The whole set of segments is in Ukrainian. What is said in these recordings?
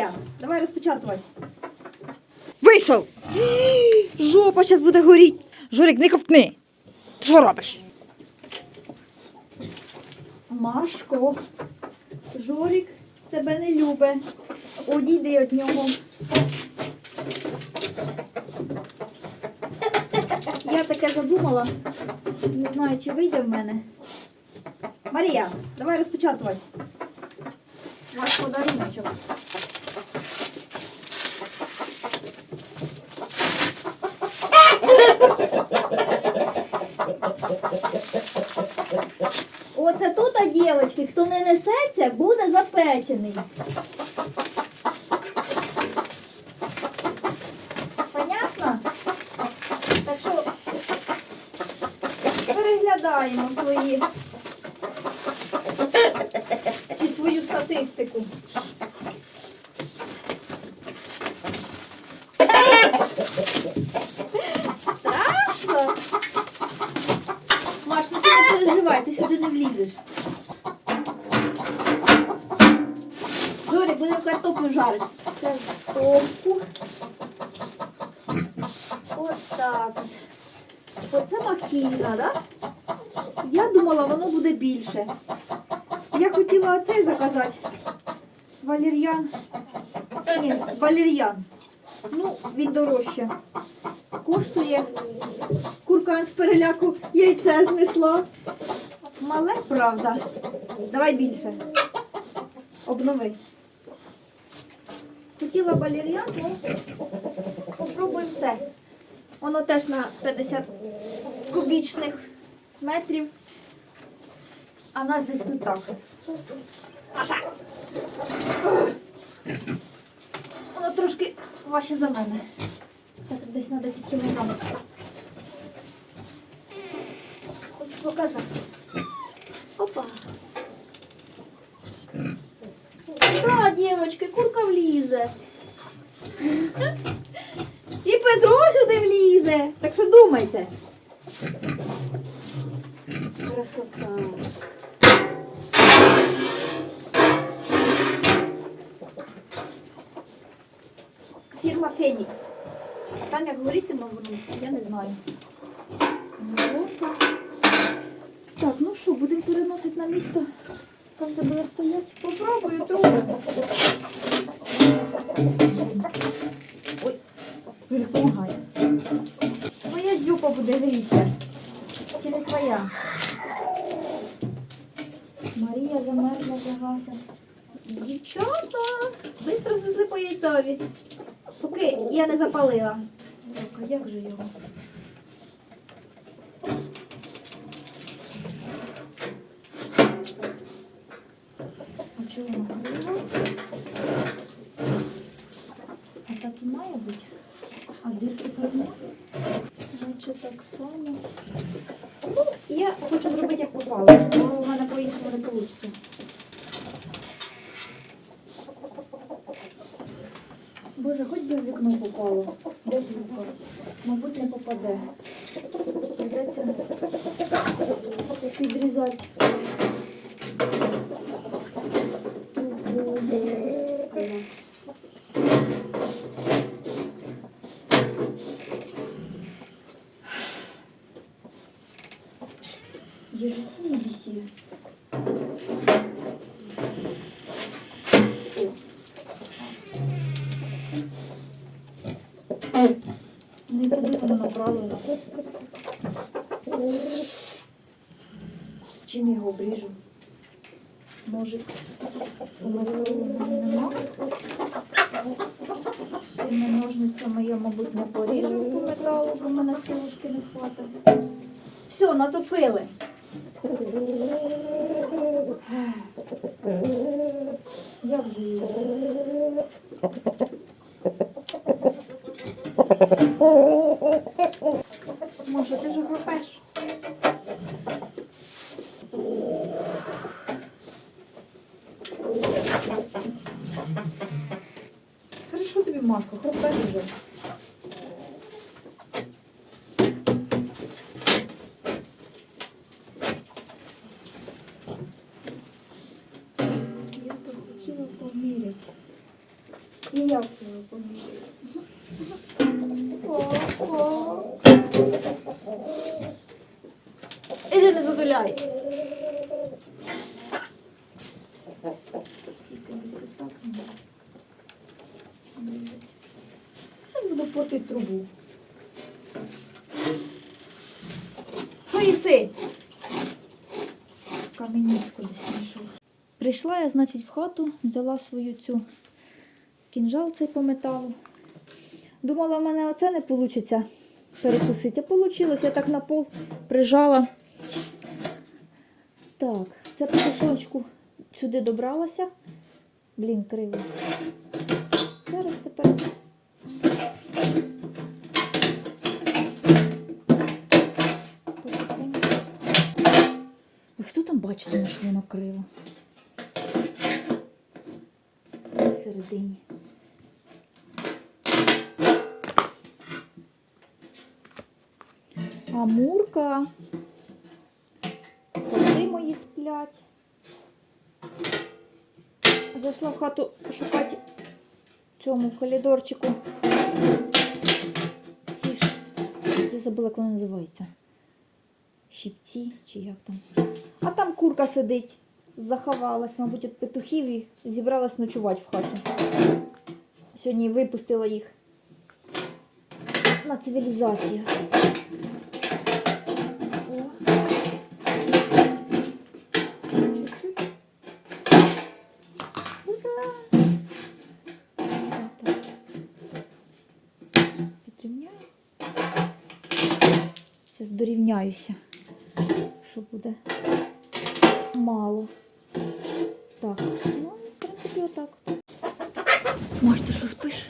Марія, давай розпечатувати. Вийшов! Жопа зараз буде горіти. Жорик, не ковтни. Ти що робиш? Машко, Жорик тебе не любить. Одійди від нього. Я таке задумала. Не знаю, чи вийде в мене. Марія, давай розпечатувати. Ваш подаруночок. Оце тут, а дівчатки, хто не несеться, буде запечений. Понятно? Так що переглядаємо свої і свою статистику. Страшно? Маш, ну ти не переживай, ти сюди не влізеш. Зорі, будемо картоплю. Це в топку. Ось так. Оце махіна, да? Я думала, воно буде більше. Я хотіла оцей заказати. Валер'ян. Ні, валер'ян. Ну, він дорожче. Коштує. Курка з переляку яйце знесла. Мале, правда. Давай більше. Обнови. Хотіла валер'ян, ну попробуємо це. Воно теж на 50 кубічних метрів. А в нас десь тут так. Маша! Воно трошки важче за мене. Так, десь на 10 кілограмів. Хочу показати. Опа. Да, дівчатки, курка влізе. І Петро сюди влізе. Так що думайте. Красота. Фірма Фенікс. Там як горітиме воно, я не знаю. Так, ну що, будемо переносити на місто. Там де буде стоять. Попробую трохи. Ой, допомагає. Твоя зюпа буде грітися. Чи не твоя? Марія замерзла загася. Дівчата, швидко знесли по яйцеві. Поки я не запалила. Так, а як же його? А чого воно горіло? А так і має бути. А дирки перемога? Значить, так само. Ну, я хочу зробити як попало, бо у мене по-іншому не вийде. Боже, хоч би в вікно попало. Де вікно? Мабуть, не попаде. Придеться підрізати. Я же сильно висію. Не туди воно направлено. Чим його обріжу? Електронного нема. Цими ножницями я, мабуть, не поріжу по металу, бо мене силушки не хватить. Все, натопили. Як же її? Може, ти вже хропеш? Хорошо тобі, Марко, хропеш вже. Я би хотіла поміряти. як його помітили? Іди не задуляй. Сіка десь отак Зараз буду портити трубу. Що їси? Каменючку десь знайшов. Прийшла я, значить, в хату, взяла свою цю кінжал цей по металу. Думала, в мене оце не вийде перекусити. А вийшло, я так на пол прижала. Так, це потихонечку сюди добралася. Блін, криво. Зараз тепер. Ой, хто там бачить, що воно криво? Всередині. Амурка. Коти мої сплять. Зайшла в хату шукати цьому коридорчику. Ці ж, я забула, як вони називаються. Щипці чи як там. А там курка сидить, заховалась, мабуть, від петухів і зібралась ночувати в хаті. Сьогодні випустила їх на цивілізацію. Підрівняю. Зараз дорівняюся, що буде мало. Так, ну, в принципі, отак. Маш, ти що спиш?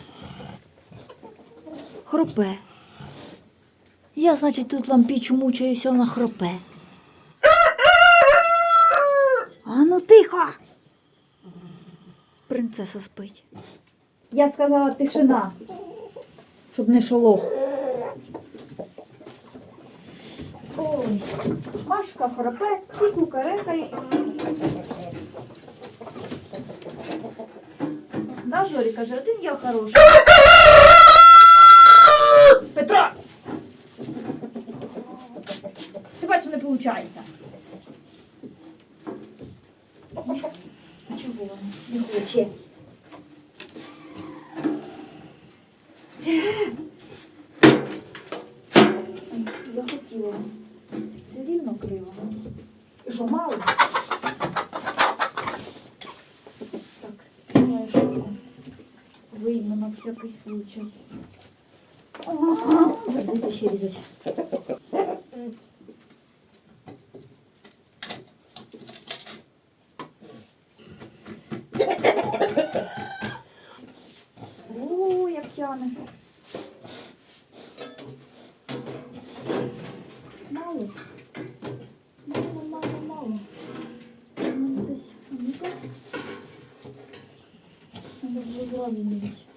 Хропе. Я, значить, тут лампічу мучаюся, вона хропе. А ну тихо! Принцеса спить. Я сказала тишина, щоб не шолох. Ой, Машка хропе, ціку карекає. Да, Жорі каже, один я хороший. Петро! Ти бачиш, не виходить. Чого не хоче? Ой, Захотіла. Все рівно криво. І Що, мало? Так, тримаю шапку. Вийму на всякий случай. Дивіться ще різати. О, як тяне. Мало. Мало, мало, мало. Ну, десь, ну-ка. Надо було зразу міряти.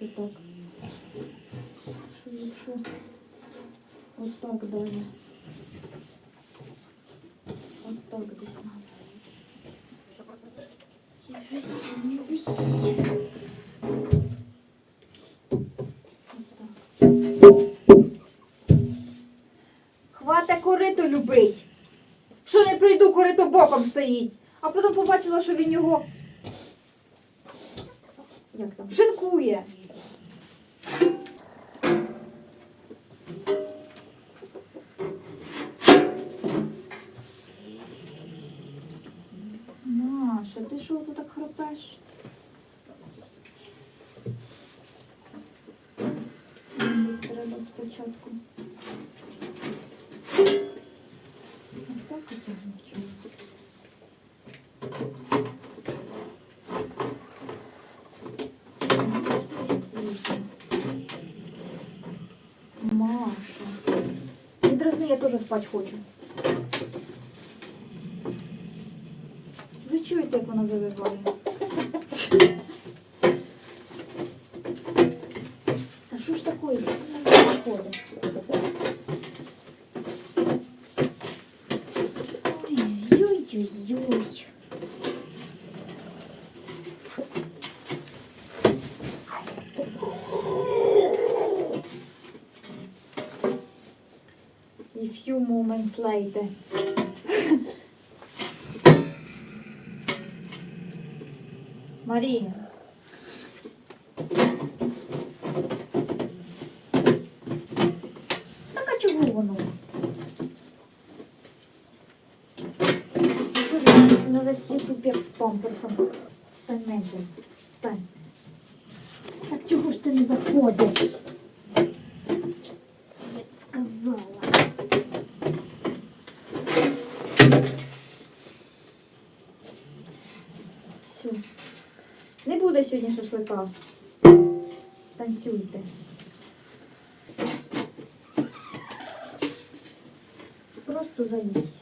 Десь отак. Що якщо отак далі. Отак десь надо. Хвата корито любить. Що не прийду, корито боком стоїть. А потім побачила, що він його. Так? Мені Треба спочатку. Отак отягнути. Маша. Не дразни, я теж спать хочу. Ви чуєте, як вона завиває? A few moments later. Мария. Весь з памперсом. Стань менше. Стань. Так чого ж ти не заходиш? Я сказала. Все. Не буде сьогодні шашлика. Танцюйте. Просто залізь.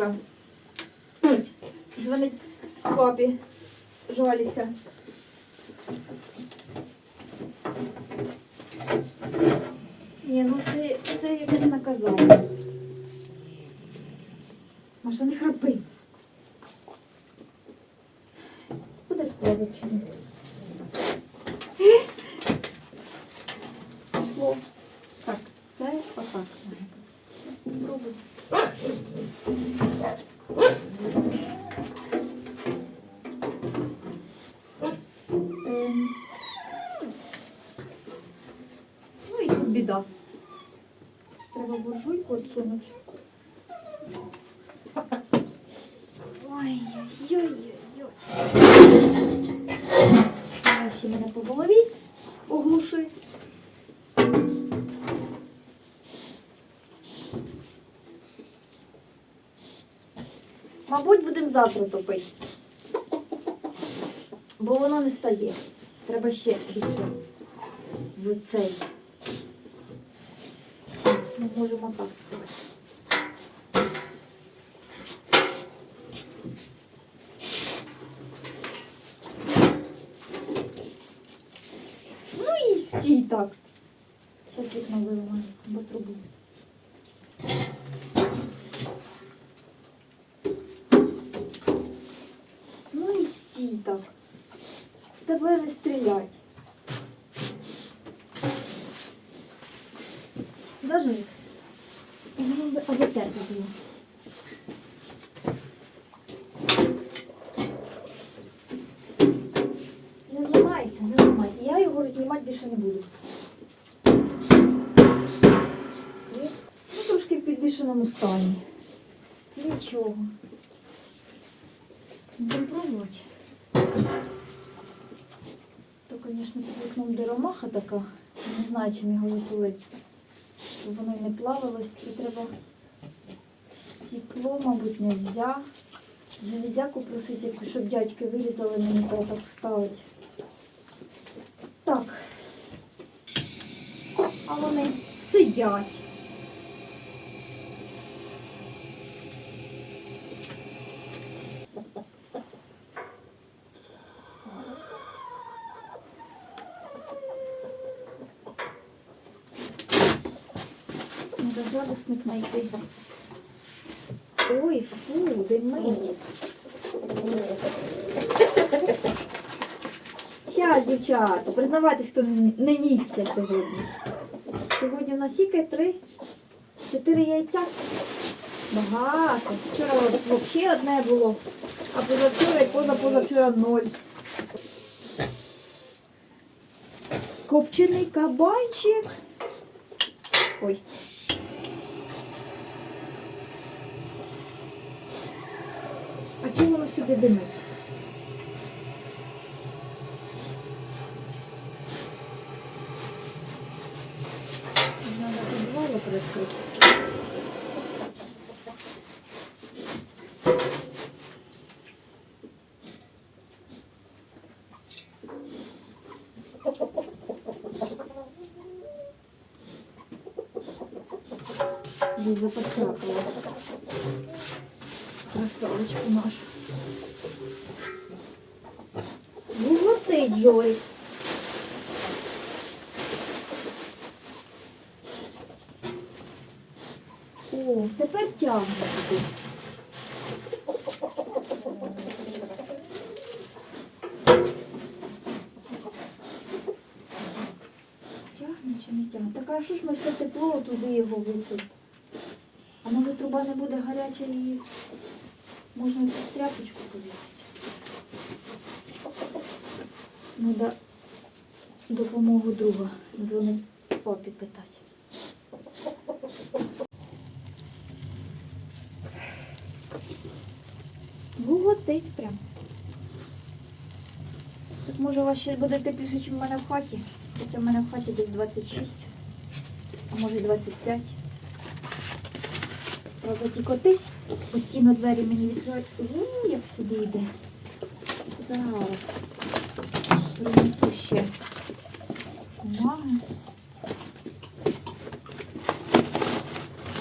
Завтра. Дзвонить папі, жаліться. Ні, ну це, це якесь наказання. Маша, не храпи. Куди ж плаза чинити? Пішло. Так, це отак. Спробуй. Ем. Ну і тут біда. Треба буржуйку відсунути. Ой-ой-ой-ой. Давай ще мене по голові оглуши. Мабуть, будемо завтра топити. Бо воно не стає. Треба ще більше в цей. Ми можемо так зробити. Ну і стій так. Зараз вікно виламаю, або трубу. Так. З тебе не стрілять. Даже аби терпи було. Не ламається, не ламається. Я його рознімати більше не буду. Ну, трошки в підвішеному стані. Нічого. Будемо пробувати. То, звісно, під вікном деромаха така. Не знаю, чим його затулити. Щоб воно й не плавилось. Це треба стекло, мабуть, не нельзя. Железяку просити, яку, щоб дядьки вирізали, мені треба так вставити. Так. А вони сидять. Надо градусник знайти. Ой, фу, димить. Щас, дівчата, признавайтесь, хто не нісся сьогодні. Сьогодні у нас скільки? Три, чотири яйця. Багато. Вчора взагалі одне було, а позавчора і позапозавчора ноль. Копчений кабанчик. Ой. А чому воно сюди димить? Гуготить, Жорик. О, тепер тягне. Тягне чи не тягне? Так а що ж ми все тепло туди його висить? А може труба не буде гаряча і можна якусь тряпочку повісити? Треба допомогу друга. Дзвонить папі питати. Гуготить прям. Так може у вас ще буде тепліше, ніж в мене в хаті. Хоча в мене в хаті десь 26, а може 25. Правда, ті коти постійно двері мені відкривають. У, як сюди йде. Зараз принесу ще бумаги.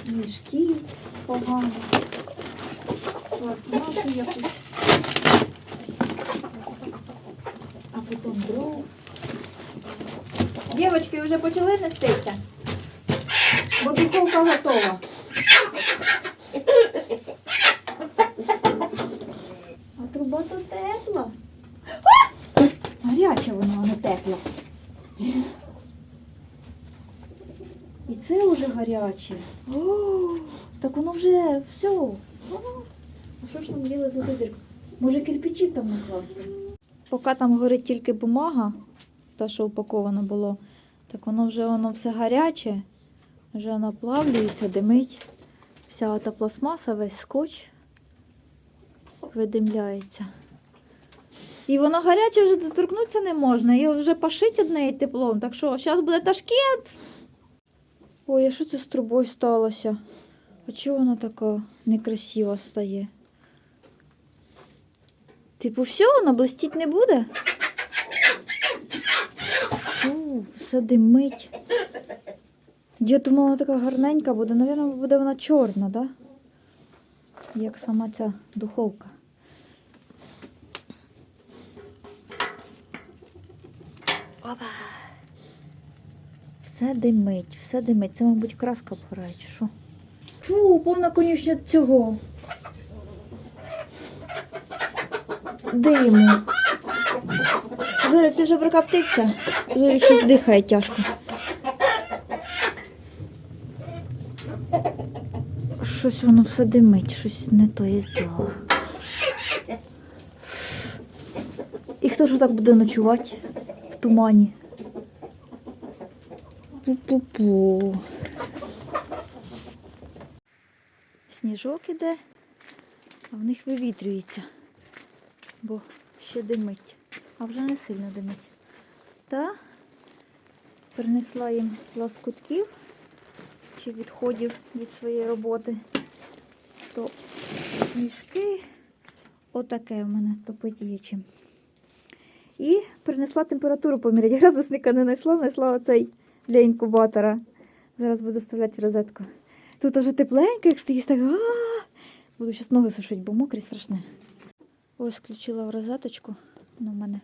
Мішки погані. Пластмасу якусь. А потім дров. Дівчатки вже почали нестися? Бо духовка готова. А труба то тепла. Гаряча вона, а не тепла. І це вже гаряче. О, так воно вже все. А що ж нам діло за дирку? Може кирпичів там накласти? Поки там горить тільки бумага, та, що упаковано було, так воно вже воно все гаряче, вже воно плавлюється, димить. Вся та пластмаса, весь скотч видимляється. І воно гаряче вже доторкнутися не можна. І вже пашить одне і теплом. Так що зараз буде ташкент. Ой, а що це з трубою сталося? А чого вона така некрасива стає? Типу, все, вона блистіть не буде? Фу, все димить. Я думала, така гарненька буде. Навірно, буде вона чорна, так? Да? Як сама ця духовка. Все димить, все димить. Це, мабуть, краска вгорає, чи що? Фу, повна конюшня цього. Диму. Зорик, ти вже прокоптився? Зорик щось дихає тяжко. Щось воно все димить, щось не то я зробила. І хто ж так буде ночувати в тумані? Пу-пу-пу. Сніжок іде, а в них вивітрюється, бо ще димить, а вже не сильно димить. Та принесла їм лоскутків чи відходів від своєї роботи. То мішки, отаке в мене топить є чим. І принесла температуру поміряти. Градусника не знайшла, знайшла оцей для інкубатора. Зараз буду вставляти розетку. Тут вже тепленько, як стоїш так. а Буду зараз ноги сушити, бо мокрі страшне. Ось включила в розеточку. Ну, у мене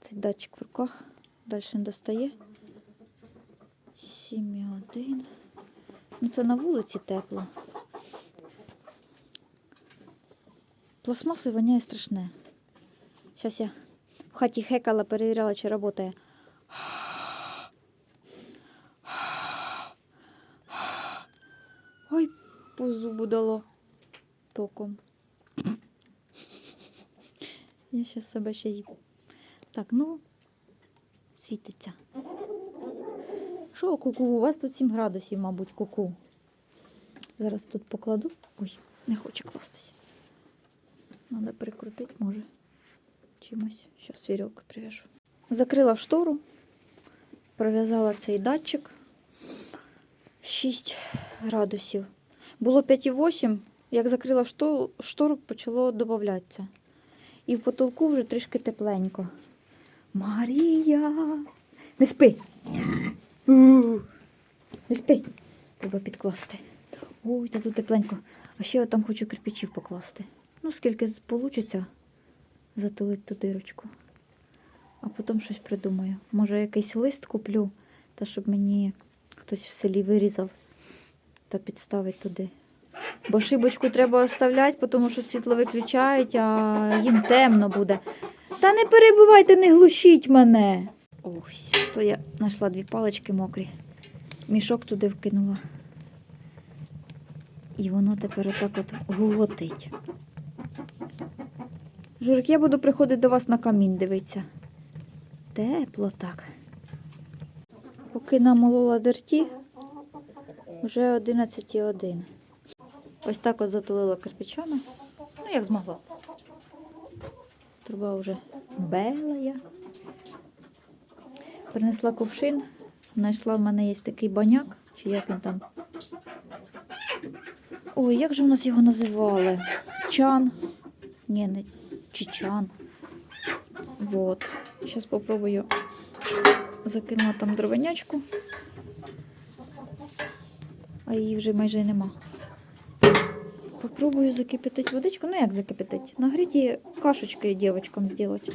цей датчик в руках. Далі не достає. 7,1. Ну, це на вулиці тепло. Пластмасою воняє страшне. Зараз я в хаті хекала, перевіряла, чи працює. Ой, дало током. Я ще себе ще й. Так, ну, світиться. Що, куку? У вас тут 7 градусів, мабуть, куку. Зараз тут покладу. Ой, не хоче кластися. Треба прикрутити, може. Чимось. Зараз вірьовки прив'яжу. Закрила штору, пров'язала цей датчик. 6 градусів. Було 5,8. Як закрила штору, почало додатися. І в потолку вже трішки тепленько. Марія! Не спи! Не спи! Треба підкласти. Ой, тут тепленько. А ще я там хочу кирпичів покласти. Ну, скільки вийде, затулить ту дирочку. А потім щось придумаю. Може, якийсь лист куплю, та щоб мені хтось в селі вирізав та підставить туди. Бо шибочку треба оставляти, тому що світло виключають, а їм темно буде. Та не перебивайте, не глушіть мене. Ось, то я знайшла дві палички мокрі. Мішок туди вкинула. І воно тепер отак от гуготить. Журик, я буду приходити до вас на камін дивитися. Тепло так. Поки намолола дерті, вже 11.1. Ось так от затулила кирпичами. Ну, як змогла. Труба вже белая. Принесла кувшин. Знайшла в мене є такий баняк, чи як він там. Ой, як же в нас його називали? Чан. Ні, не чичан. Вот. Зараз попробую закинула там дровенячку. А її вже майже нема. Попробую закипятити водичку. Ну як закипятити? Нагріті кашечки дівчатам зробити.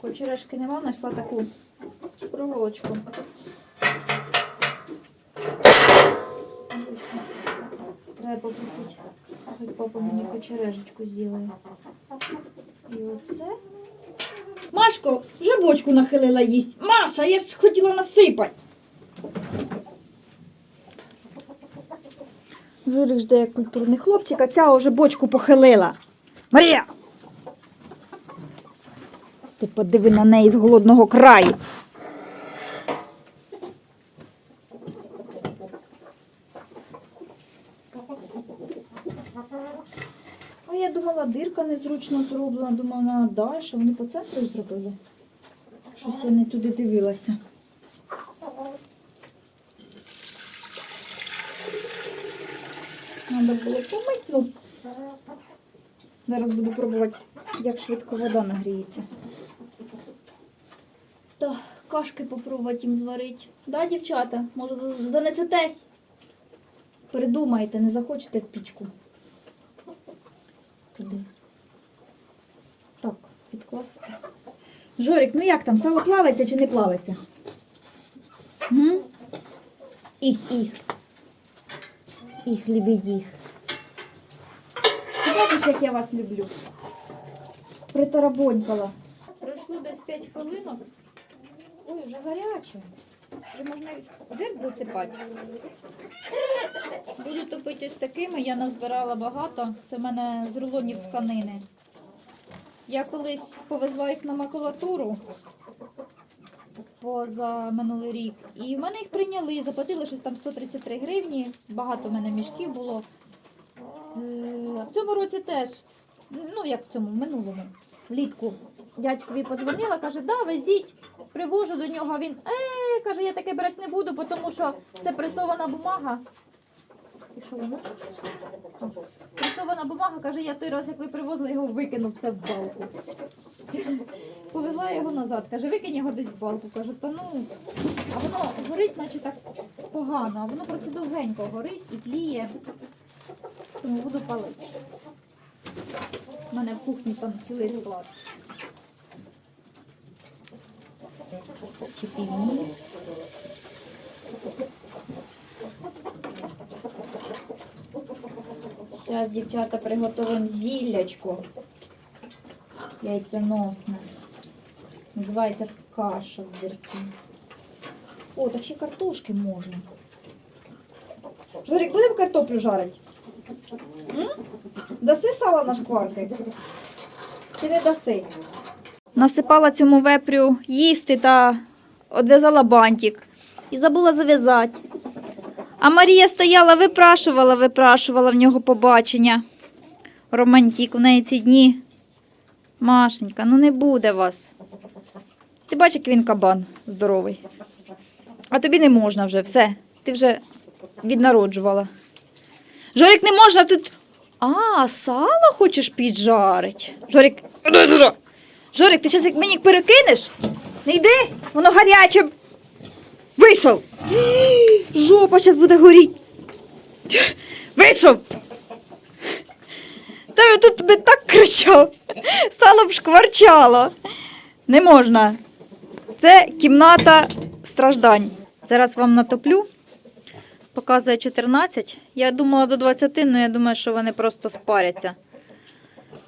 Кочерешки нема, знайшла таку проволочку. Треба попросити, хай папа мені кочережечку зробить. І оце. Машко, вже бочку нахилила їсть. Маша, я ж хотіла насипати. Журик жде культурний хлопчик, а ця вже бочку похилила. Марія! Ти подиви на неї з голодного краю. А я думала, дирка незручно зроблена, думала, далі, вони по центру зробили. Щось я не туди дивилася. Помити. Ну, зараз буду пробувати, як швидко вода нагріється. Так, кашки попробувати їм зварити. Да, дівчата? Може занесетесь? Придумайте, не захочете в пічку. Туди. Так, підкласти. Жорик, ну як там, сало плавиться чи не плавиться? М? Їх, їх. Бачиш, як я вас люблю. Притарабонькала. Пройшло десь 5 хвилинок. Ой, вже гаряче. Вже можна й дирт засипати. Буду топити ось такими, я назбирала багато. Це в мене з рулонів тканини. Я колись повезла їх на макулатуру поза минулий рік. І в мене їх прийняли, заплатили щось там 133 гривні. Багато в мене мішків було. В цьому році теж, ну як в цьому, в минулому, влітку. Дядькові подзвонила, каже, да, везіть, привожу до нього. Він е, каже, я таке брати не буду, тому що це пресована бумага. І що воно? Пресована бумага, каже, я той раз, як ви привозили, його викинув все в балку. Повезла його назад, каже, викинь його десь в балку. Каже, та ну, а воно горить, наче так погано, а воно просто довгенько горить і тліє. Тому буду палити. У мене в кухні там цілий склад. Чи півні. Зараз, дівчата, приготуємо зіллячко. Яйценосне. Називається каша з дірки. О, так ще картошки можна. Жорик, будемо картоплю жарити? Даси сало на шкварки? Чи не даси? Насипала цьому вепрю їсти та одв'язала бантик. І забула зав'язати. А Марія стояла, випрашувала, випрашувала в нього побачення. Романтик, у неї ці дні. Машенька, ну не буде вас. Ти бачиш, як він кабан здоровий. А тобі не можна вже, все. Ти вже віднароджувала. Жорик, не можна, ти. А, сало хочеш піджарить? Жорик. Жорик, ти зараз як мені перекинеш? Не йди, воно гаряче. Вийшов. Жопа зараз буде горіти. Вийшов. Та Тебе тут би так кричав. Сало б шкварчало. Не можна. Це кімната страждань. Зараз вам натоплю. Показує 14. Я думала до 20, але я думаю, що вони просто спаряться.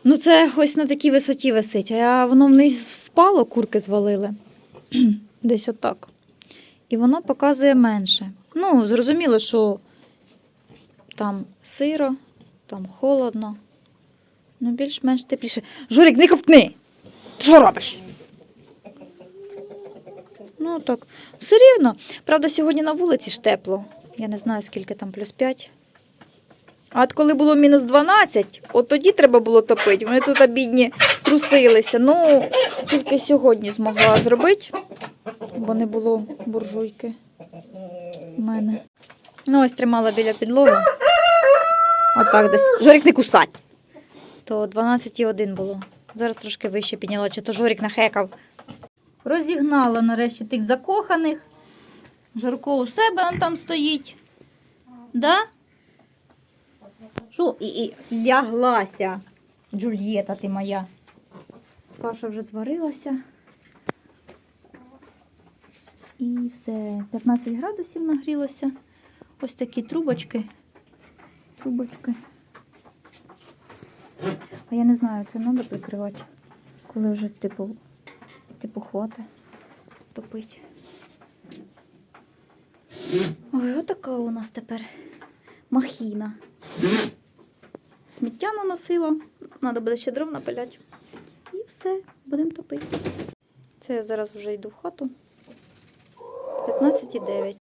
Ну, це ось на такій висоті висить, а воно вниз впало, курки звалили. Десь отак. І воно показує менше. Ну, зрозуміло, що там сиро, там холодно. Ну, більш-менш тепліше. Журик, не ковтни! Ти що робиш? Ну так, все рівно. Правда, сьогодні на вулиці ж тепло. Я не знаю, скільки там плюс 5. А от коли було мінус 12, от тоді треба було топити. Вони тут обідні трусилися. Ну, тільки сьогодні змогла зробити, бо не було буржуйки в мене. Ну, ось тримала біля підлоги. Отак десь. Жорик не кусать. То 12,1 було. Зараз трошки вище підняла, чи то Жорик нахекав. Розігнала нарешті тих закоханих. Жорко у себе он там стоїть. Да? Що? І, і ляглася. Джульєта ти моя. Каша вже зварилася. І все. 15 градусів нагрілося. Ось такі трубочки. Трубочки. А я не знаю, це треба прикривати, коли вже типу, типу хвата топить. Ой, отака у нас тепер махіна. Сміття наносила, треба буде ще дров напиляти. І все, будемо топити. Це я зараз вже йду в хату. 15,9.